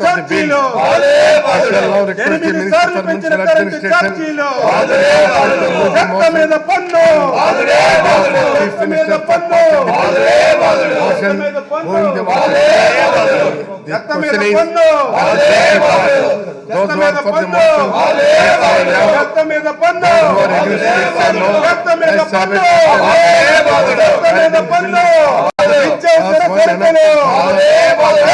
ఛార్జీలు ఎనిమిది సార్లు పెంచిన కరెంటు ఛార్జీలు చెత్త మీద పన్ను. చెత్త మీద పన్ను. చెత్త మీద పన్ను. చెత్త మీద పన్ను. చెత్త మీద పన్ను. చెత్త మీద పన్ను. చెత్త మీద పన్ను. చెత్త మీద పన్ను. నిత్యావసర సరుకులు.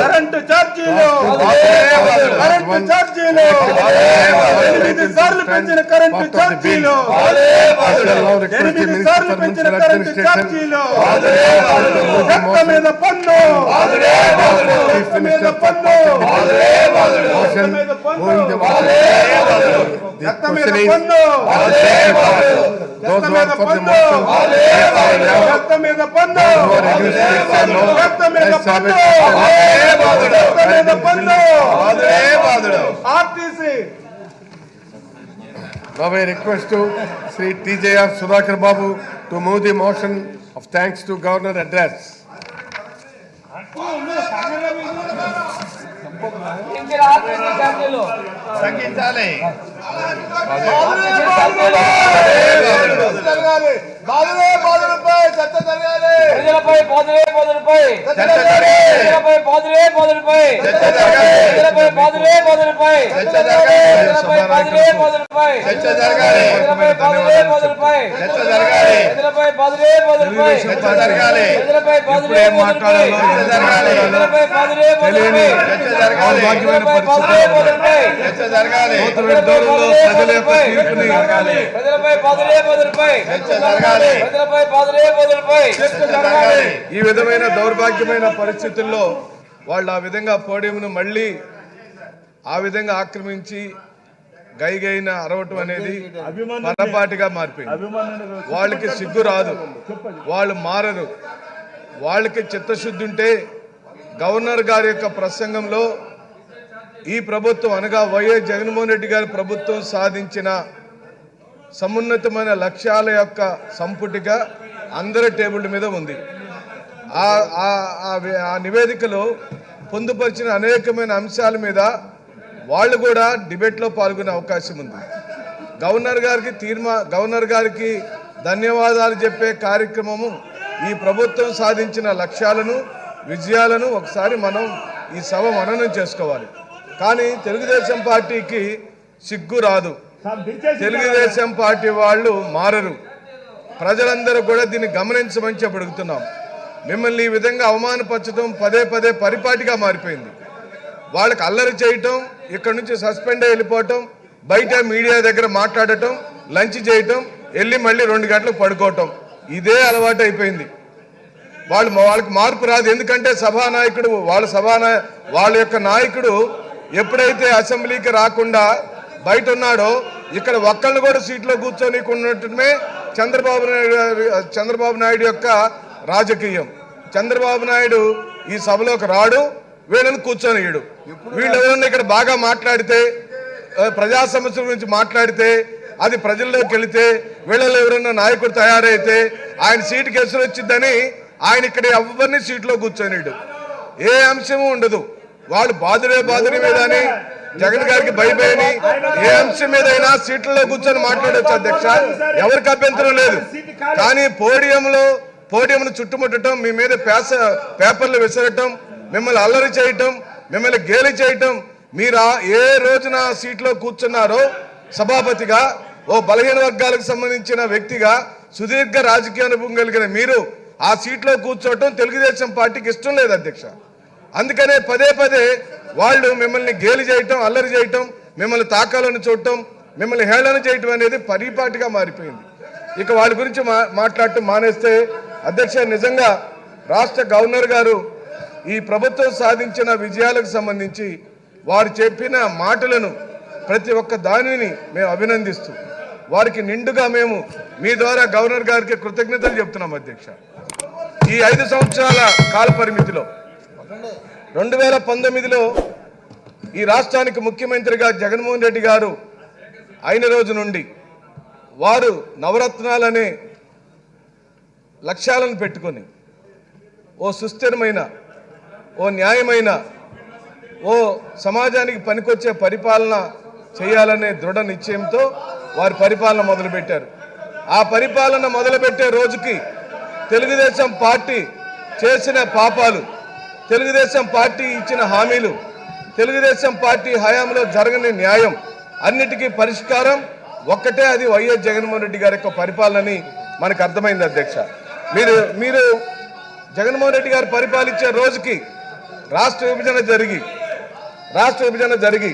కరెంటు ఛార్జీలు. కరెంటు ఛార్జీలు. ఎనిమిది సార్లు పెంచిన కరెంటు ఛార్జీలు. ఎనిమిది సార్లు పెంచిన కరెంటు ఛార్జీలు. చెత్త మీద పన్ను. చెత్త మీద పన్ను. చెత్త మీద పన్ను. చెత్త మీద పన్ను. చెత్త మీద పన్ను. చెత్త మీద పన్ను. చెత్త మీద పన్ను. బాబాయ్ request Shri TJR Sudhakar Babu to move the motion of thanks to governor address తగ్గించాలి ప్రజలపై పదులే పదులపై జరగాలి. ప్రజలపై పదులపై జరగాలి. ప్రజలపై పదులపై జరగాలి. ప్రజలపై పదులపై జరగాలి. ప్రజలపై పదులపై జరగాలి. ప్రజలపై పదులపై జరగాలి. ప్రజలపై జరగాలి. జరగాలి. జరగాలి. ఈ విధమైన దౌర్భాగ్యమైన పరిస్థితుల్లో వాళ్ళు ఆ విధంగా పోడియంను మళ్ళీ ఆ విధంగా ఆక్రమించి గైగైన అరవటం అనేది పొరపాటుగా మారిపోయింది. వాళ్ళకి సిగ్గు రాదు. వాళ్ళు మారరు. వాళ్ళకి చిత్తశుద్ధి ఉంటే గవర్నర్ గారి యొక్క ప్రసంగంలో ఈ ప్రభుత్వం అనగా వైఎస్ జగన్మోహన్ రెడ్డి గారి ప్రభుత్వం సాధించిన సమున్నతమైన లక్ష్యాల యొక్క సంపుటిగా అందరి టేబుల్ మీద ఉంది. ఆ ఆ నివేదికలో పొందుపరిచిన అనేకమైన అంశాల మీద వాళ్ళు కూడా డిబేట్లో పాల్గొనే అవకాశం ఉంది. గవర్నర్ గారికి తీర్మా గవర్నర్ గారికి ధన్యవాదాలు చెప్పే కార్యక్రమము ఈ ప్రభుత్వం సాధించిన లక్ష్యాలను విజయాలను ఒకసారి మనం ఈ సభ మననం చేసుకోవాలి. కానీ తెలుగుదేశం పార్టీకి సిగ్గు రాదు. తెలుగుదేశం పార్టీ వాళ్ళు మారరు. ప్రజలందరూ కూడా దీన్ని గమనించమని చెప్పి అడుగుతున్నాం మిమ్మల్ని ఈ విధంగా అవమానపరచడం పదే పదే పరిపాటిగా మారిపోయింది. వాళ్ళకి అల్లరి చేయటం ఇక్కడ నుంచి సస్పెండ్ అయ్యి వెళ్ళిపోవటం బయట మీడియా దగ్గర మాట్లాడటం లంచ్ చేయటం వెళ్ళి మళ్ళీ రెండు గంటలకు పడుకోవటం ఇదే అలవాటు అయిపోయింది వాళ్ళు వాళ్ళకి మార్పు రాదు. ఎందుకంటే సభానాయకుడు వాళ్ళ సభానా వాళ్ళ యొక్క నాయకుడు ఎప్పుడైతే అసెంబ్లీకి రాకుండా బయట ఉన్నాడో ఇక్కడ ఒక్కళ్ళు కూడా సీట్లో కూర్చొని ఉన్నట్టుమే చంద్రబాబు నాయుడు చంద్రబాబు నాయుడు యొక్క రాజకీయం. చంద్రబాబు నాయుడు ఈ సభలోకి రాడు వీళ్ళని కూర్చొనియడు. వీళ్ళు ఎవరన్నా ఇక్కడ బాగా మాట్లాడితే ప్రజా సమస్యల గురించి మాట్లాడితే అది ప్రజల్లోకి వెళితే వీళ్ళలో ఎవరైనా నాయకుడు తయారైతే ఆయన సీటుకి ఎసురు వచ్చిందని ఆయన ఇక్కడ ఎవరిని సీట్లో కూర్చొనిడు? ఏ అంశము ఉండదు. వాళ్ళు బాధుడే బాధుడి మీద అని జగన్ గారికి భయపడి ఏ అంశం మీదైనా సీట్లలో కూర్చొని మాట్లాడొచ్చు అధ్యక్ష. ఎవరికి అభ్యంతరం లేదు. కానీ పోడియంలో పోడియంను చుట్టుముట్టడం మీ మీద పేస పేపర్లు విసరటం మిమ్మల్ని అల్లరి చేయటం మిమ్మల్ని గేలి చేయటం మీరు ఏ రోజున సీట్లో కూర్చున్నారో సభాపతిగా ఓ బలహీన వర్గాలకు సంబంధించిన వ్యక్తిగా సుదీర్ఘ రాజకీయ అనుభవం కలిగిన మీరు ఆ సీట్లో కూర్చోవటం తెలుగుదేశం పార్టీకి ఇష్టం లేదు అధ్యక్ష. అందుకనే పదే పదే వాళ్ళు మిమ్మల్ని గేలి చేయటం అల్లరి చేయటం మిమ్మల్ని తాకాలని చూడటం మిమ్మల్ని హేళన చేయటం అనేది పరిపాటిగా మారిపోయింది. ఇక వాళ్ళ గురించి మా మాట్లాడటం మానేస్తే అధ్యక్ష నిజంగా రాష్ట్ర గవర్నర్ గారు ఈ ప్రభుత్వం సాధించిన విజయాలకు సంబంధించి వారు చెప్పిన మాటలను ప్రతి ఒక్క దానిని మేము అభినందిస్తూ వారికి నిండుగా మేము మీ ద్వారా గవర్నర్ గారికి కృతజ్ఞతలు చెప్తున్నాం అధ్యక్ష. ఈ ఐదు సంవత్సరాల కాల పరిమితిలో రెండు వేల పంతొమ్మిదిలో ఈ రాష్ట్రానికి ముఖ్యమంత్రిగా జగన్మోహన్ రెడ్డి గారు అయిన రోజు నుండి వారు నవరత్నాలనే లక్ష్యాలను పెట్టుకొని ఓ సుస్థిరమైన ఓ న్యాయమైన ఓ సమాజానికి పనికొచ్చే పరిపాలన చేయాలనే దృఢ నిశ్చయంతో వారి పరిపాలన మొదలుపెట్టారు. ఆ పరిపాలన మొదలుపెట్టే రోజుకి తెలుగుదేశం పార్టీ చేసిన పాపాలు తెలుగుదేశం పార్టీ ఇచ్చిన హామీలు తెలుగుదేశం పార్టీ హయాంలో జరగని న్యాయం అన్నిటికీ పరిష్కారం ఒక్కటే అది వైఎస్ జగన్మోహన్ రెడ్డి గారి యొక్క పరిపాలనని మనకు అర్థమైంది అధ్యక్ష. మీరు మీరు జగన్మోహన్ రెడ్డి గారు పరిపాలించే రోజుకి రాష్ట్ర విభజన జరిగి రాష్ట్ర విభజన జరిగి